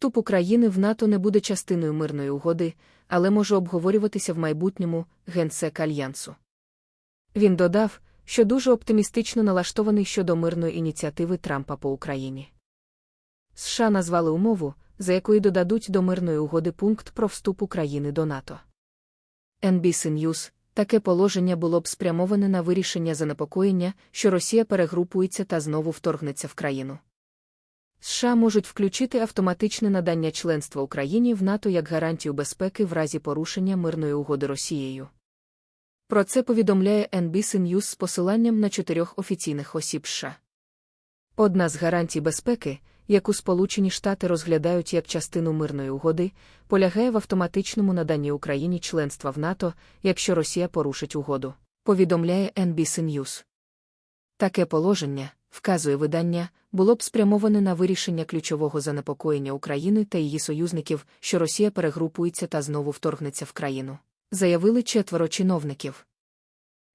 Вступ України в НАТО не буде частиною мирної угоди, але може обговорюватися в майбутньому генсек альянсу. Він додав, що дуже оптимістично налаштований щодо мирної ініціативи Трампа по Україні. США назвали умову, за якою додадуть до мирної угоди пункт про вступ України до НАТО. NBC News таке положення було б спрямоване на вирішення занепокоєння, що Росія перегрупується та знову вторгнеться в країну. США можуть включити автоматичне надання членства Україні в НАТО як гарантію безпеки в разі порушення мирної угоди Росією. Про це повідомляє NBC News з посиланням на чотирьох офіційних осіб США. Одна з гарантій безпеки, яку Сполучені Штати розглядають як частину мирної угоди, полягає в автоматичному наданні Україні членства в НАТО, якщо Росія порушить угоду, повідомляє NBC News. Таке положення, вказує видання, було б спрямоване на вирішення ключового занепокоєння України та її союзників, що Росія перегрупується та знову вторгнеться в країну, заявили четверо чиновників.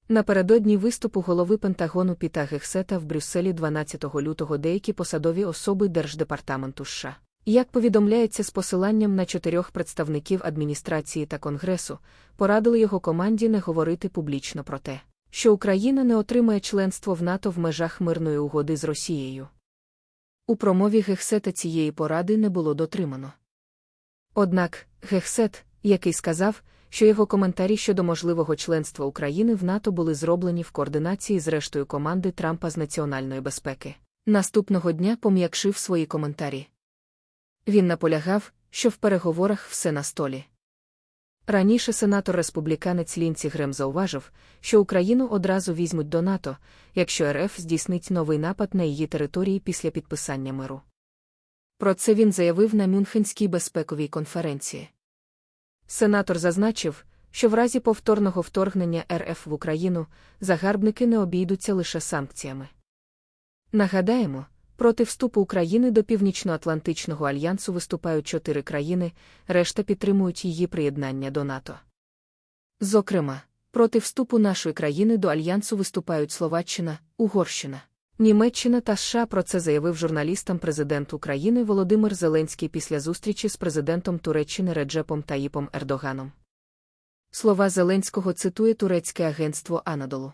Напередодні виступу голови Пентагону Піта Гексета в Брюсселі 12 лютого деякі посадові особи Держдепартаменту США. Як повідомляється з посиланням на чотирьох представників адміністрації та Конгресу, порадили його команді не говорити публічно про те, що Україна не отримає членство в НАТО в межах мирної угоди з Росією. У промові Гексета цієї поради не було дотримано. Однак, Гексет, який сказав, що його коментарі щодо можливого членства України в НАТО були зроблені в координації з рештою команди Трампа з національної безпеки. Наступного дня пом'якшив свої коментарі. Він наполягав, що в переговорах все на столі. Раніше сенатор республіканець Лінці Грем зауважив, що Україну одразу візьмуть до НАТО, якщо РФ здійснить новий напад на її території після підписання миру. Про це він заявив на Мюнхенській безпековій конференції. Сенатор зазначив, що в разі повторного вторгнення РФ в Україну загарбники не обійдуться лише санкціями. Нагадаємо, проти вступу України до Північно-Атлантичного альянсу виступають чотири країни, решта підтримують її приєднання до НАТО. Зокрема, проти вступу нашої країни до альянсу виступають Словаччина, Угорщина. Німеччина та США про це заявив журналістам президент України Володимир Зеленський після зустрічі з президентом Туреччини Реджепом Таїпом Ердоганом. Слова Зеленського цитує турецьке агентство Анадолу.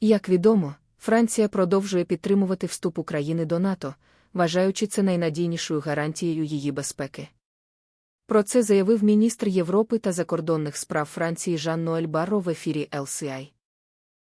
Як відомо, Франція продовжує підтримувати вступ України до НАТО, вважаючи це найнадійнішою гарантією її безпеки. Про це заявив міністр Європи та закордонних справ Франції Жан Ноель Барро в ефірі LCI.